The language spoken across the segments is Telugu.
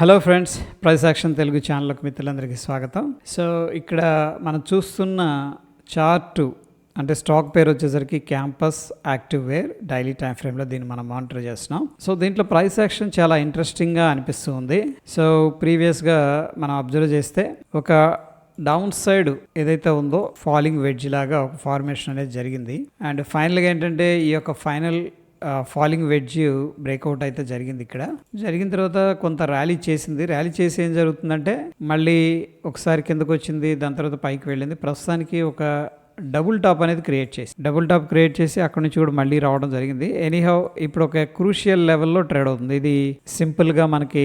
Hello friends price action Telugu ఛానల్కి మిత్రులందరికీ స్వాగతం. సో ఇక్కడ మనం చూస్తున్న చార్టు అంటే స్టాక్ పేరు వచ్చేసరికి campus active wear daily time ఫ్రేమ్లో దీన్ని మనం మానిటర్ చేస్తున్నాం. సో దీంట్లో ప్రైస్ యాక్షన్ చాలా ఇంట్రెస్టింగ్గా అనిపిస్తుంది. సో ప్రీవియస్గా మనం అబ్జర్వ్ చేస్తే ఒక డౌన్ సైడ్ ఏదైతే ఉందో ఫాలింగ్ వెడ్జ్ లాగా ఒక ఫార్మేషన్ అనేది జరిగింది. అండ్ ఫైనల్గా ఏంటంటే ఈ యొక్క ఫైనల్ ఫాలింగ్ వెడ్జ్ బ్రేక్అవుట్ అయితే జరిగింది ఇక్కడ. జరిగిన తర్వాత కొంత ర్యాలీ చేసింది. ర్యాలీ చేసి ఏం జరుగుతుందంటే మళ్ళీ ఒకసారి కిందకు వచ్చింది దాని తర్వాత పైకి వెళ్ళింది. ప్రస్తుతానికి ఒక డబుల్ టాప్ అనేది క్రియేట్ చేసి డబుల్ టాప్ క్రియేట్ చేసి అక్కడ నుంచి కూడా మళ్ళీ రావడం జరిగింది. ఎనీహౌ ఇప్పుడు ఒక క్రూషియల్ లెవెల్లో ట్రేడ్ అవుతుంది. ఇది సింపుల్గా మనకి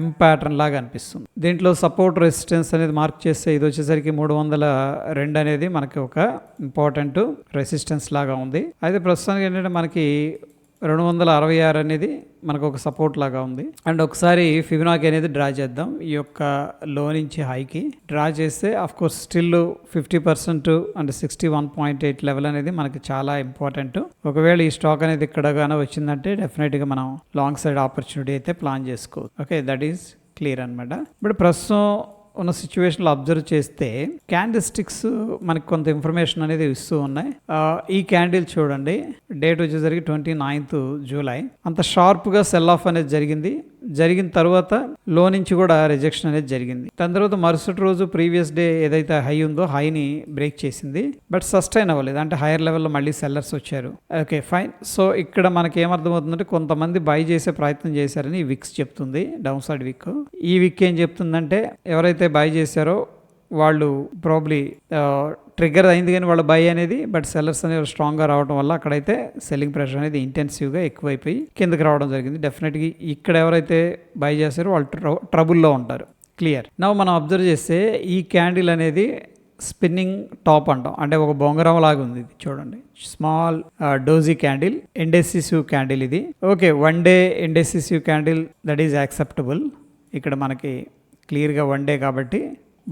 ఎం ప్యాటర్న్ లాగా అనిపిస్తుంది. దీంట్లో సపోర్ట్ రెసిస్టెన్స్ అనేది మార్క్ చేస్తే ఇది వచ్చేసరికి మూడు వందల రెండు అనేది మనకి ఒక ఇంపార్టెంట్ రెసిస్టెన్స్ లాగా ఉంది. అయితే ప్రస్తుతానికి ఏంటంటే మనకి రెండు వందల అరవై ఆరు అనేది మనకు ఒక సపోర్ట్ లాగా ఉంది. అండ్ ఒకసారి ఫిబినాకి అనేది డ్రా చేద్దాం. ఈ యొక్క లో నుంచి హైకి డ్రా చేస్తే of course still fifty percent and sixty one point eight level అనేది మనకి చాలా ఇంపార్టెంట్ ఒకవేళ ఈ స్టాక్ అనేది ఇక్కడ వచ్చిందంటే డెఫినెట్గా మనం లాంగ్ సైడ్ ఆపర్చునిటీ అయితే ప్లాన్ చేసుకోవచ్చు. ఓకే దట్ ఈస్ క్లియర్ అనమాట ఇప్పుడు ప్రస్తుతం ఉన్న సిచ్యువేషన్లో అబ్జర్వ్ చేస్తే క్యాండిల్ స్టిక్స్ మనకి కొంత ఇన్ఫర్మేషన్ అనేది ఇస్తూ ఉన్నాయి. ఈ క్యాండిల్ చూడండి. డేట్ వచ్చేసరికి ట్వంటీ నైన్త్ జూలై అంత షార్ప్గా సెల్ ఆఫ్ అనేది జరిగింది. జరిగిన తర్వాత లో నుంచి కూడా రిజెక్షన్ అనేది జరిగింది. దాని తర్వాత మరుసటి రోజు ప్రీవియస్ డే ఏదైతే హై ఉందో హైని బ్రేక్ చేసింది. బట్ సస్టైన్ అవ్వలేదు. అంటే హైయర్ లెవెల్లో మళ్ళీ సెల్లర్స్ వచ్చారు. ఓకే ఫైన్ సో ఇక్కడ మనకి ఏమర్థమవుతుందంటే కొంతమంది బై చేసే ప్రయత్నం చేశారని విక్స్ చెప్తుంది. డౌన్ సైడ్ విక్ ఈ విక్ ఏం చెప్తుందంటే ఎవరైతే బై చేశారో వాళ్ళు ప్రాబ్లీ ట్రిగ్గర్ అయింది కానీ వాళ్ళ బై అనేది బట్ సెల్లర్స్ అనేవి స్ట్రాంగ్గా రావడం వల్ల అక్కడైతే సెల్లింగ్ ప్రెషర్ అనేది ఇంటెన్సివ్గా ఎక్కువైపోయి కిందకి రావడం జరిగింది. డెఫినెట్గా ఇక్కడ ఎవరైతే బై చేస్తారో వాళ్ళు ట్రబుల్లో ఉంటారు. క్లియర్ నా మనం అబ్జర్వ్ చేస్తే ఈ క్యాండిల్ అనేది స్పిన్నింగ్ టాప్ అంటాం. అంటే ఒక బొంగరం లాగా ఉంది ఇది చూడండి. Small doji candle indecisive candle ఇది. Okay one day indecisive candle that is acceptable ఇక్కడ మనకి క్లియర్గా వన్ డే కాబట్టి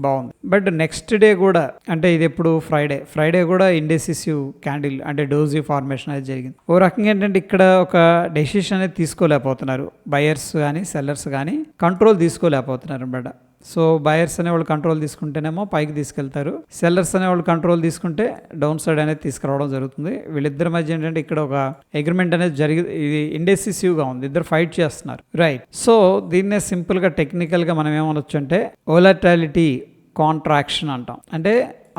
బాగుంది. బట్ నెక్స్ట్ డే కూడా అంటే ఇది ఎప్పుడు ఫ్రైడే ఫ్రైడే కూడా ఇండెసిసివ్ క్యాండిల్ అంటే డోజీ ఫార్మేషన్ అనేది జరిగింది. ఓ రకంగా ఏంటంటే ఇక్కడ ఒక డెసిషన్ అనేది తీసుకోలేకపోతున్నారు. బయర్స్ కానీ సెల్లర్స్ కానీ కంట్రోల్ తీసుకోలేకపోతున్నారు అనమాట. సో బయర్స్ అనేవాళ్ళు కంట్రోల్ తీసుకుంటేనేమో పైకి తీసుకెళ్తారు. సెల్లర్స్ అనేవాళ్ళు కంట్రోల్ తీసుకుంటే డౌన్ సైడ్ అనేది తీసుకురావడం జరుగుతుంది. వీళ్ళిద్దరి మధ్య ఏంటంటే ఇక్కడ ఒక అగ్రిమెంట్ అనేది జరిగి ఇది ఇండెసిసివ్గా ఉంది. ఇద్దరు ఫైట్ చేస్తున్నారు. రైట్ సో దీన్నే సింపుల్గా టెక్నికల్గా మనం ఏమనొచ్చు అంటే ఓలటాలిటీ కాంట్రాక్షన్ అంటాం. అంటే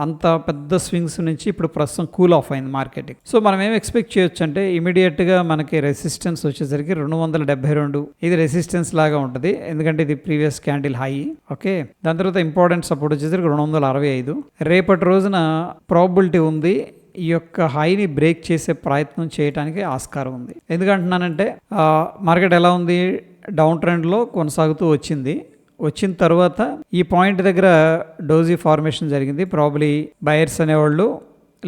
అంత పెద్ద స్వింగ్స్ నుంచి ఇప్పుడు ప్రస్తుతం కూల్ ఆఫ్ అయింది మార్కెట్ సో మనం ఏం ఎక్స్పెక్ట్ చేయొచ్చు అంటే ఇమీడియట్గా మనకి రెసిస్టెన్స్ వచ్చేసరికి రెండు వందల డెబ్బై రెండు. ఇది రెసిస్టెన్స్ లాగా ఉంటుంది. ఎందుకంటే ఇది ప్రీవియస్ క్యాండిల్ హై ఓకే దాని తర్వాత ఇంపార్టెంట్ సపోర్ట్ వచ్చేసరికి రెండు వందల అరవై ఐదు. రేపటి రోజున ప్రాబిలిటీ ఉంది. ఈ యొక్క హైని బ్రేక్ చేసే ప్రయత్నం చేయడానికి ఆస్కారం ఉంది. ఎందుకంటున్నానంటే మార్కెట్ ఎలా ఉంది? డౌన్ ట్రెండ్లో కొనసాగుతూ వచ్చింది. వచ్చిన తర్వాత ఈ పాయింట్ దగ్గర డోజీ ఫార్మేషన్ జరిగింది. ప్రాబ్లీ బయర్స్ అనేవాళ్ళు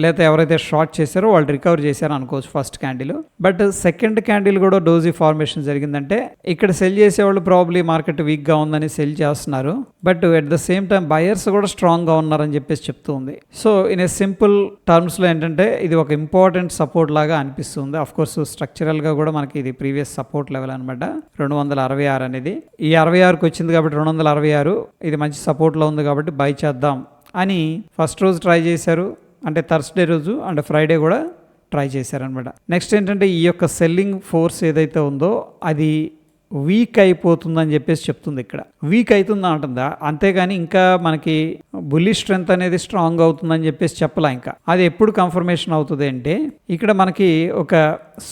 లేదా ఎవరైతే షార్ట్ చేశారో వాళ్ళు రికవర్ చేశారో అనుకోవచ్చు first candle. But second candle కూడా డోజీ ఫార్మేషన్ జరిగిందంటే ఇక్కడ సెల్ చేసేవాళ్ళు ప్రాబ్లీ మార్కెట్ వీక్గా ఉందని సెల్ చేస్తున్నారు. But at the same time buyers కూడా స్ట్రాంగ్గా ఉన్నారని చెప్పేసి చెప్తూ ఉంది సో ఇన్ ఏ సింపుల్ టర్మ్స్లో ఏంటంటే ఇది ఒక ఇంపార్టెంట్ సపోర్ట్ లాగా అనిపిస్తుంది. అఫ్ కోర్స్ స్ట్రక్చరల్గా కూడా మనకి ఇది ప్రీవియస్ సపోర్ట్ లెవెల్ అనమాట రెండు వందల అరవై ఆరు అనేది. ఈ అరవై ఆరుకి వచ్చింది కాబట్టి రెండు వందల అరవై ఆరు ఇది మంచి సపోర్ట్లో ఉంది కాబట్టి బై చేద్దాం అని ఫస్ట్ రోజు ట్రై చేశారు. అంటే థర్స్డే రోజు అండ్ ఫ్రైడే కూడా ట్రై చేశారనమాట నెక్స్ట్ ఏంటంటే ఈ యొక్క సెల్లింగ్ ఫోర్స్ ఏదైతే ఉందో అది వీక్ అయిపోతుందని చెప్పేసి చెప్తుంది ఇక్కడ. వీక్ అవుతుందా అంటుందా? అంతేగాని ఇంకా మనకి బుల్లి స్ట్రెంత్ అనేది స్ట్రాంగ్ అవుతుందని చెప్పేసి చెప్పలా ఇంకా. అది ఎప్పుడు కన్ఫర్మేషన్ అవుతుంది అంటే ఇక్కడ మనకి ఒక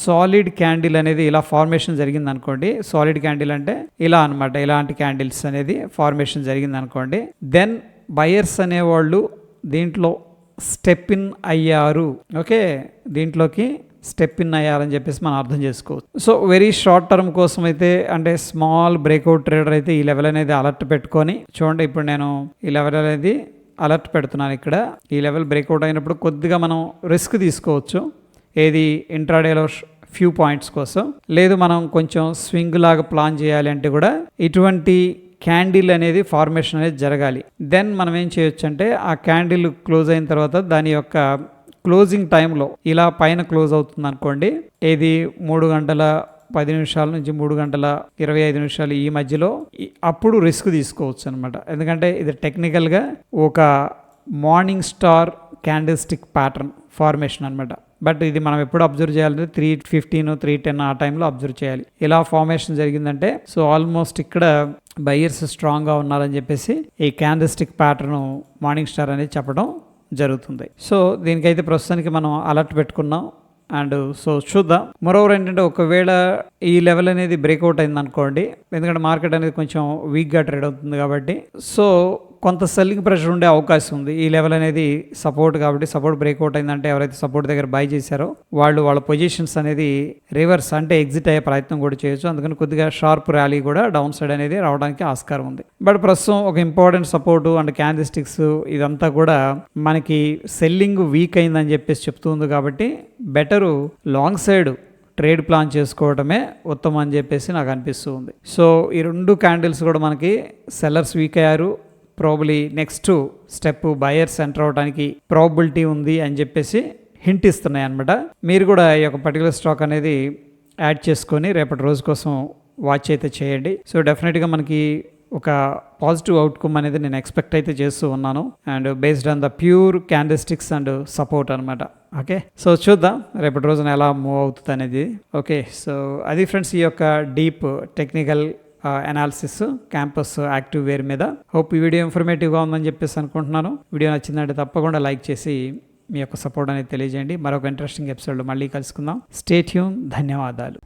సాలిడ్ క్యాండిల్ అనేది ఇలా ఫార్మేషన్ జరిగింది అనుకోండి. సాలిడ్ క్యాండిల్ అంటే ఇలా అనమాట ఇలాంటి క్యాండిల్స్ అనేది ఫార్మేషన్ జరిగింది అనుకోండి. దెన్ బయర్స్ అనేవాళ్ళు దీంట్లో స్టెప్ ఇన్ అయ్యారు. ఓకే? దీంట్లోకి స్టెప్ ఇన్ అయ్యారని చెప్పేసి మనం అర్థం చేసుకోవచ్చు. సో వెరీ షార్ట్ టర్మ్ కోసం అయితే అంటే స్మాల్ బ్రేక్అవుట్ ట్రేడర్ అయితే ఈ లెవెల్ అనేది అలర్ట్ పెట్టుకొని చూడండి ఇప్పుడు నేను ఈ లెవెల్ అనేది అలర్ట్ పెడుతున్నాను ఇక్కడ. ఈ లెవెల్ బ్రేక్అవుట్ అయినప్పుడు కొద్దిగా మనం రిస్క్ తీసుకోవచ్చు. ఏది ఇంట్రాడేలో ఫ్యూ పాయింట్స్ కోసం. లేదు మనం కొంచెం స్వింగ్ లాగా ప్లాన్ చేయాలి అంటే కూడా ఇటువంటి క్యాండిల్ అనేది ఫార్మేషన్ అనేది జరగాలి. దెన్ మనం ఏం చేయొచ్చు అంటే ఆ క్యాండిల్ క్లోజ్ అయిన తర్వాత దాని యొక్క క్లోజింగ్ టైంలో ఇలా పైన క్లోజ్ అవుతుంది అనుకోండి ఇది మూడు గంటల పది నిమిషాల నుంచి మూడు గంటల ఇరవై ఐదు నిమిషాలు ఈ మధ్యలో అప్పుడు రిస్క్ తీసుకోవచ్చు అనమాట ఎందుకంటే ఇది టెక్నికల్గా ఒక morning star candlestick pattern formation అనమాట. బట్ ఇది మనం ఎప్పుడు అబ్జర్వ్ చేయాలంటే త్రీ ఫిఫ్టీన్ త్రీ టెన్ ఆ టైంలో అబ్జర్వ్ చేయాలి. ఇలా ఫార్మేషన్ జరిగిందంటే సో ఆల్మోస్ట్ ఇక్కడ బయ్యర్స్ స్ట్రాంగ్గా ఉన్నారని చెప్పేసి ఈ క్యాండిస్టిక్ ప్యాటర్న్ మార్నింగ్ స్టార్ అనేది చెప్పడం జరుగుతుంది. సో దీనికైతే ప్రస్తుతానికి మనం అలర్ట్ పెట్టుకున్నాం. అండ్ సో చూద్దాం. మరోవర్ ఏంటంటే ఒకవేళ ఈ లెవెల్ అనేది బ్రేక్అవుట్ అయింది అనుకోండి ఎందుకంటే మార్కెట్ అనేది కొంచెం వీక్గా ట్రేడ్ అవుతుంది కాబట్టి సో కొంత సెల్లింగ్ ప్రెషర్ ఉండే అవకాశం ఉంది. ఈ లెవెల్ అనేది సపోర్ట్ కాబట్టి సపోర్ట్ బ్రేక్అవుట్ అయిందంటే ఎవరైతే సపోర్ట్ దగ్గర బై చేశారో వాళ్ళు వాళ్ళ పొజిషన్స్ అనేది రివర్స్ అంటే ఎగ్జిట్ అయ్యే ప్రయత్నం కూడా చేయొచ్చు. అందుకని కొద్దిగా షార్ప్ ర్యాలీ కూడా డౌన్ సైడ్ అనేది రావడానికి ఆస్కారం ఉంది. బట్ ప్రస్తుతం ఒక ఇంపార్టెంట్ సపోర్ట్ అండ్ క్యాండిస్టిక్స్ ఇదంతా కూడా మనకి సెల్లింగ్ వీక్ అయిందని చెప్పేసి చెప్తుంది కాబట్టి better long side trade plan చేసుకోవడమే ఉత్తమం అని చెప్పేసి నాకు అనిపిస్తుంది సో ఈ రెండు క్యాండిల్స్ కూడా మనకి సెల్లర్స్ వీక్ అయ్యారు. Probably next step buyers enter అవడానికి ప్రాబిలిటీ ఉంది అని చెప్పేసి హింట్ ఇస్తున్నాయి అనమాట మీరు కూడా ఈ యొక్క పర్టికులర్ స్టాక్ అనేది యాడ్ చేసుకొని రేపటి రోజు కోసం వాచ్ అయితే చేయండి. సో డెఫినెట్గా మనకి ఒక పాజిటివ్ అవుట్కమ్ అనేది నేను ఎక్స్పెక్ట్ అయితే చేస్తూ ఉన్నాను. And based on the pure candlesticks and support అనమాట ఓకే సో చూద్దాం రేపటి రోజున ఎలా మూవ్ అవుతుంది అనేది. ఓకే సో అది ఫ్రెండ్స్ ఈ యొక్క deep technical analysis Campus Activewear మీద. హోప్ ఈ వీడియో ఇన్ఫర్మేటివ్గా ఉందని చెప్పేసి అనుకుంటున్నాను. వీడియో నచ్చిందంటే తప్పకుండా లైక్ చేసి మీ యొక్క సపోర్ట్ అనేది తెలియజేయండి. మరొక ఇంట్రెస్టింగ్ ఎపిసోడ్లో మళ్ళీ కలుసుకుందాం. స్టేట్యూన్ ధన్యవాదాలు.